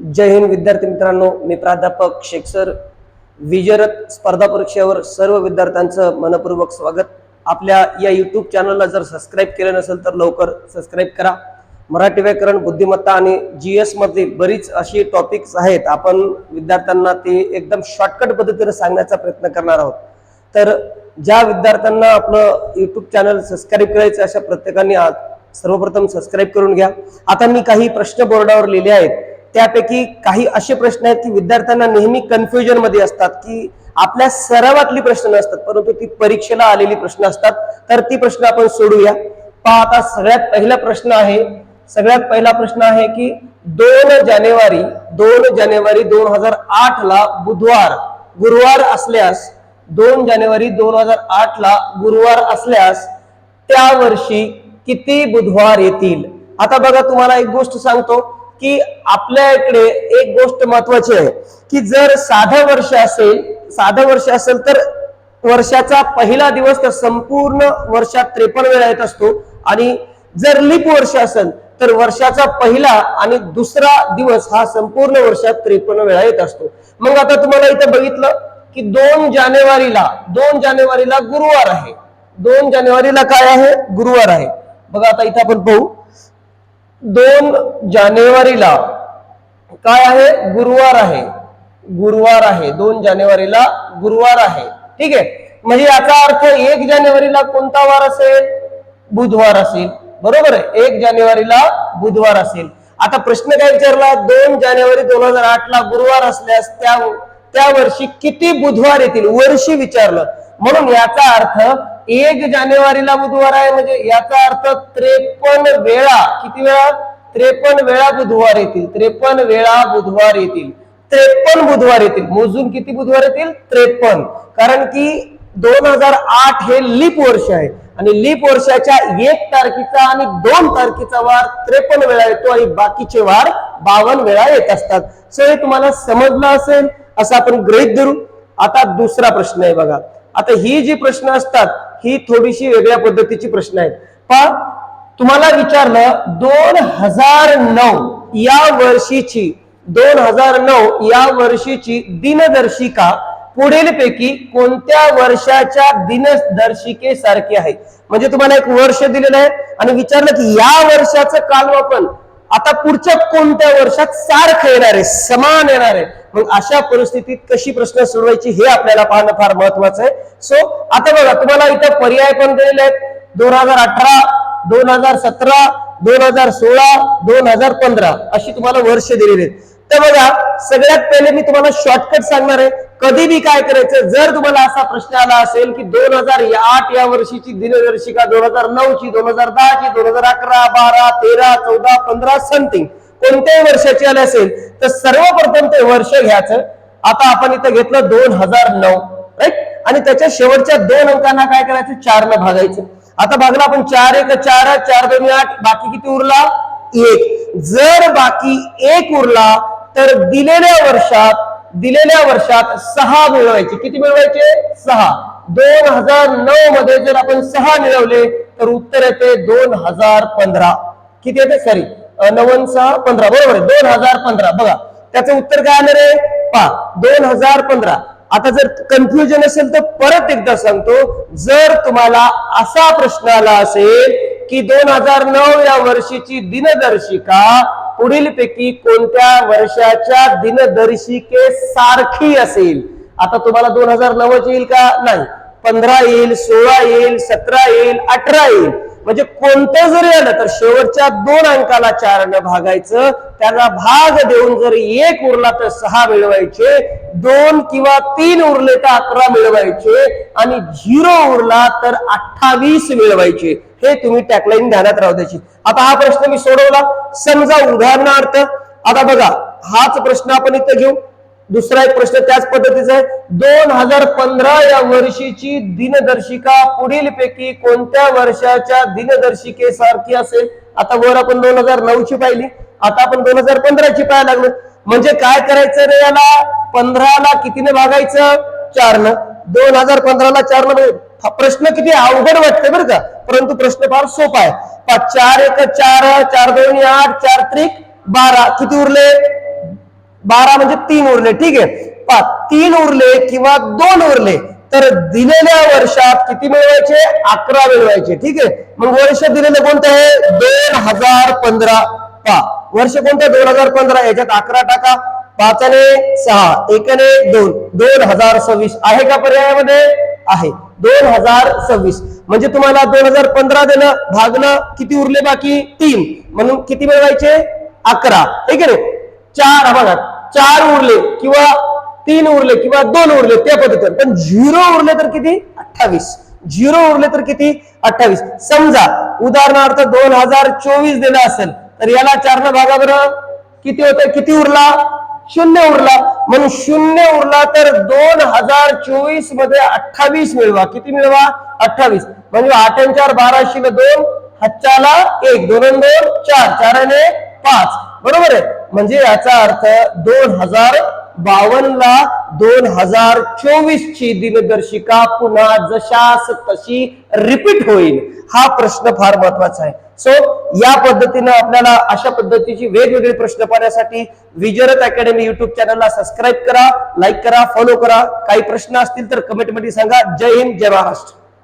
जय हिंद विद्यार्थी मित्रांनो मी प्राध्यापक शेख सर. विजयरथ स्पर्धा परीक्षेवर सर्व विद्यार्थ्यांचं मनपूर्वक स्वागत. आपल्या या यूट्यूब चॅनलला जर सबस्क्राईब केलं नसेल तर लवकर सबस्क्राईब करा. मराठी व्याकरण बुद्धिमत्ता आणि जी एसमध्ये बरीच अशी टॉपिक्स आहेत. आपण विद्यार्थ्यांना ते एकदम शॉर्टकट पद्धतीने सांगण्याचा प्रयत्न करणार आहोत. तर ज्या विद्यार्थ्यांना आपलं यूट्यूब चॅनल सबस्क्राईब करायचं अशा प्रत्येकाने सर्वप्रथम सबस्क्राईब करून घ्या. आता मी काही प्रश्न बोर्डावर लिहिले आहेत. त्यापैकी काही असे प्रश्न आहेत की विद्यार्थ्यांना नेहमी कन्फ्युजनमध्ये असतात की आपल्या सरावातली प्रश्न नसतात परंतु ती परीक्षेला आलेली प्रश्न असतात. तर ती प्रश्न आपण सोडूया. पहा आता सगळ्यात पहिला प्रश्न आहे सगळ्यात पहिला प्रश्न आहे की दोन जानेवारी दोन जानेवारी दोन हजार आठ ला बुधवार गुरुवार असल्यास दोन जानेवारी दोन हजार आठ ला गुरुवार असल्यास त्या वर्षी किती बुधवार येतील? आता बघा तुम्हाला एक गोष्ट सांगतो. की आपल्या इकडे एक गोष्ट महत्वाची आहे की जर साधं वर्ष असेल साधं वर्ष असेल तर वर्षाचा पहिला दिवस तर संपूर्ण वर्षात त्रेपन्न वेळा येत असतो. आणि जर लीप वर्ष असेल तर वर्षाचा पहिला आणि दुसरा दिवस हा संपूर्ण वर्षात त्रेपन्न वेळा येत असतो. मग आता तुम्हाला इथं बघितलं की दोन जानेवारीला दोन जानेवारीला गुरुवार आहे. दोन जानेवारीला काय आहे? गुरुवार आहे. बघा आता इथं आपण पाहू. दोन जानेवारीला काय आहे? गुरुवार आहे. गुरुवार आहे. दोन जानेवारीला गुरुवार आहे. ठीक आहे? म्हणजे याचा अर्थ एक जानेवारीला कोणता वार असेल? बुधवार असेल. बरोबर आहे? एक जानेवारीला बुधवार असेल. आता प्रश्न काय विचारला? दोन जानेवारी दोन हजार आठ ला गुरुवार असल्यास त्या त्या वर्षी किती बुधवार येतील? वर्षी विचारलं. म्हणून याचा अर्थ एक जानेवारीला बुधवार आहे म्हणजे याचा अर्थ त्रेपन्न वेळा किती वेळा? त्रेपन्न वेळा बुधवार येतील त्रेपन्न वेळा बुधवार येतील. त्रेपन्न बुधवार येतील. मोजून किती बुधवार येतील? त्रेपन्न. कारण की दोन हजार आठ हे लीप वर्ष आहे. आणि लीप वर्षाच्या एक तारखेचा आणि दोन तारखेचा वार त्रेपन्न वेळा येतो आणि बाकीचे वार बावन्न वेळा येत असतात. सो हे तुम्हाला समजलं असेल असं आपण गृहित धरू. आता दुसरा प्रश्न आहे बघा. आता ही जी प्रश्न असतात ही थोडीशी वेगळ्या पद्धतीची प्रश्न आहेत. पहा तुम्हाला विचारलं दोन हजार नऊ या वर्षीची दोन हजार नऊ या वर्षीची दिनदर्शिका पुढीलपैकी कोणत्या वर्षाच्या दिनदर्शिकेसारखी आहे? म्हणजे तुम्हाला एक वर्ष दिलेलं आहे आणि विचारलं की या वर्षाचं कालमापन आता पुढच्या कोणत्या वर्षात सारखं येणार आहे समान येणार आहे? मग अशा परिस्थितीत कशी प्रश्न सोडवायची हे आपल्याला पाहणं फार महत्वाचं आहे. सो आता बघा तुम्हाला इथं पर्याय पण दिलेले आहेत. दोन हजार अठरा दोन हजार सतरा दोन हजार सोळा दोन हजार पंधरा अशी तुम्हाला वर्ष दिलेली आहेत. तर बघा सगळ्यात पहिले मी तुम्हाला शॉर्टकट सांगणार आहे. कधी बी काय करायचं जर तुम्हाला असा प्रश्न आला असेल की दोन हजार आठ या वर्षीची दिनदर्शिका दोन हजार नऊ ची दोन हजार दहा ची दोन हजार अकरा बारा तेरा चौदा पंधरा समथिंग कोणत्याही वर्षाची आली असेल तर सर्वप्रथम ते वर्ष घ्यायचं. आता आपण इथं घेतलं दोन हजार नऊ राईट आणि त्याच्या शेवटच्या दोन अंकांना काय करायचं? चार न भागायचं. आता भागला आपण चार एक चार चार दोन आठ बाकी किती उरला? एक. जर बाकी एक उरला तर दिलेल्या वर्षात दिलेल्या वर्षात सहा मिळवायचे. किती मिळवायचे? सहा. दोन हजार नऊ मध्ये जर आपण सहा मिळवले तर उत्तर येते दोन हजार पंधरा. किती येते? सॉरी नवन सहा पंधरा बरोबर आहे दोन हजार पंधरा. बघा त्याचं उत्तर काय आलं रे? पा दोन हजार पंधरा. आता जर कन्फ्युजन असेल तर परत एकदा सांगतो जर तुम्हाला असा प्रश्न आला असेल की दोन हजार नऊ या वर्षीची दिनदर्शिका पुढीलपैकी कोणत्या वर्षाच्या दिनदर्शिके सारखी असेल? आता तुम्हाला दोन हजार नव्वद येईल का? नाही. पंधरा येईल सोळा येईल सतरा येईल अठरा येईल. म्हणजे कोणतं जरी आलं तर शेवटच्या दोन अंकाला चार भागायचं त्याला भाग देऊन जर एक उरला तर सहा मिळवायचे दोन किंवा तीन उरले तर अकरा मिळवायचे आणि झिरो उरला तर अठ्ठावीस मिळवायचे. हे तुम्ही टॅकलाईन ध्यानात राहू द्यायची. आता हा प्रश्न मी सोडवला. समजा उदाहरणार्थ आता बघा हाच प्रश्न आपण इथं घेऊ. दुसरा एक प्रश्न त्याच पद्धतीचा आहे. दोन हजार पंधरा या वर्षीची दिनदर्शिका पुढील पैकी कोणत्या वर्षाच्या दिनदर्शिकेसारखी असेल? आता वर आपण दोन हजार नऊ ची पाहिली. आता आपण दोन हजार पंधराची पाहायला लागलो. म्हणजे काय करायचं रे याला? पंधराला कितीने भागायचं? चारनं. दोन हजार पंधराला चारनं म्हणजे हा प्रश्न किती अवघड वाटते बरं का? परंतु प्रश्न फार सोपा आहे. चार एक चार चार दोन आठ चार त्रिक बारा. किती उरले? बारा म्हणजे तीन उरले ठीक आहे? पा तीन उरले किंवा दोन उरले तर दिलेल्या वर्षात किती मिळवायचे? अकरा मिळवायचे ठीक आहे? मग वर्ष दिलेलं कोणतं आहे? दोन हजार पंधरा. पा वर्ष कोणतं? दोन हजार पंधरा. याच्यात अकरा टाका. पाचाने सहा एकाने दोन. दोन हजार सव्वीस. आहे का पर्यायामध्ये? आहे. दोन हजार सव्वीस. म्हणजे तुम्हाला दोन हजार पंधरा देणं भागणं किती उरले बाकी? तीन. म्हणून किती मिळवायचे? अकरा. ठीक आहे चार. बघा. चार उरले किंवा तीन उरले किंवा दोन उरले त्या पद्धतीने. पण झिरो उरले तर किती? अठ्ठावीस. झिरो उरले तर किती? अठ्ठावीस. समजा उदाहरणार्थ दोन हजार चोवीस दिला असेल तर याला चारनं भागा बरं. किती होतं किती उरला? शून्य उरला. म्हणून शून्य उरला तर दोन हजार चोवीसमध्ये अठ्ठावीस मिळवा. किती मिळवा? अठ्ठावीस. म्हणजे आठ चार बाराशे दोन हच्चाला एक. दोन दोन चार. चाराने पाच. बरोबर आहे. म्हणजे याचा अर्थ दोन हजार बावन्न ला दोन हजार चोवीस ची दिनदर्शिका पुन्हा जशास तशी रिपीट होईल. हा प्रश्न फार महत्त्वाचा आहे. सो या पद्धतीनं आपल्याला अशा पद्धतीची वेगवेगळे प्रश्न पाहण्यासाठी विजरत अकॅडमी युट्यूब चॅनलला सबस्क्राईब करा लाईक करा फॉलो करा. काही प्रश्न असतील तर कमेंटमध्ये सांगा. जय हिंद जय महाराष्ट्र.